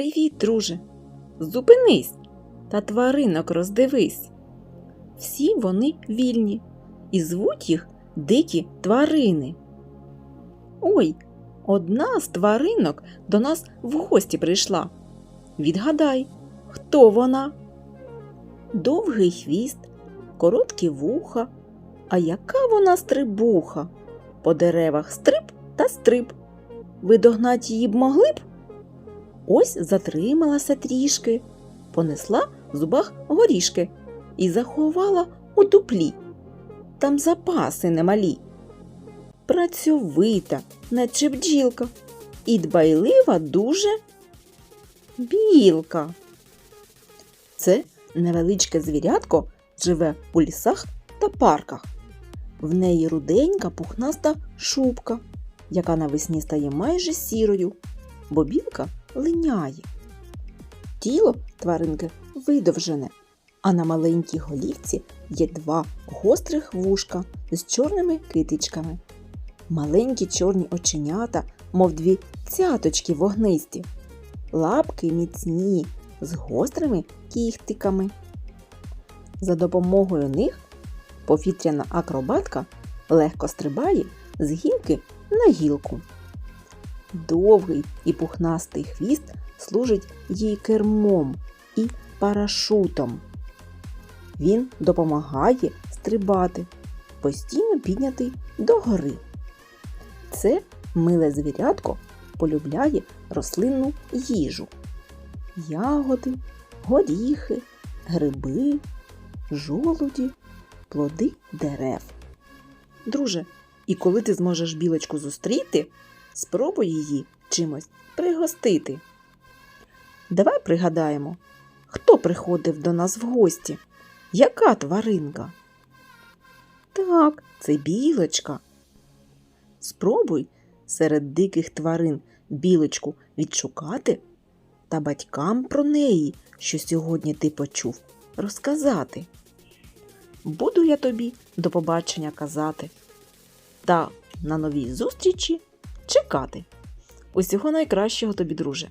Привіт, друже. Зупинись та тваринок роздивись. Всі вони вільні і звуть їх дикі тварини. Ой, одна з тваринок до нас в гості прийшла. Відгадай, хто вона? Довгий хвіст, короткі вуха, а яка вона стрибуха? По деревах стриб та стриб. Ви догнать її б могли б? Ось затрималася трішки, понесла в зубах горішки і заховала у дуплі. Там запаси немалі. Працьовита, наче бджілка, і дбайлива дуже білка. Це невеличке звірятко живе у лісах та парках. В неї руденька пухнаста шубка, яка навесні стає майже сірою, бо білка линяє. Тіло тваринки видовжене, а на маленькій голівці є два гострих вушка з чорними китичками. Маленькі чорні оченята, мов дві цяточки вогнисті, лапки міцні з гострими кіхтиками. За допомогою них повітряна акробатка легко стрибає з гілки на гілку. Довгий і пухнастий хвіст служить їй кермом і парашутом. Він допомагає стрибати, постійно піднятий догори. Це миле звірятко полюбляє рослинну їжу, ягоди, горіхи, гриби, жолуді, плоди дерев. Друже, і коли ти зможеш білочку зустріти, спробуй її чимось пригостити. Давай пригадаємо, хто приходив до нас в гості? Яка тваринка? Так, це білочка. Спробуй серед диких тварин білочку відшукати та батькам про неї, що сьогодні ти почув, розказати. Буду я тобі до побачення казати та на новій зустрічі чекати. Усього найкращого тобі, друже!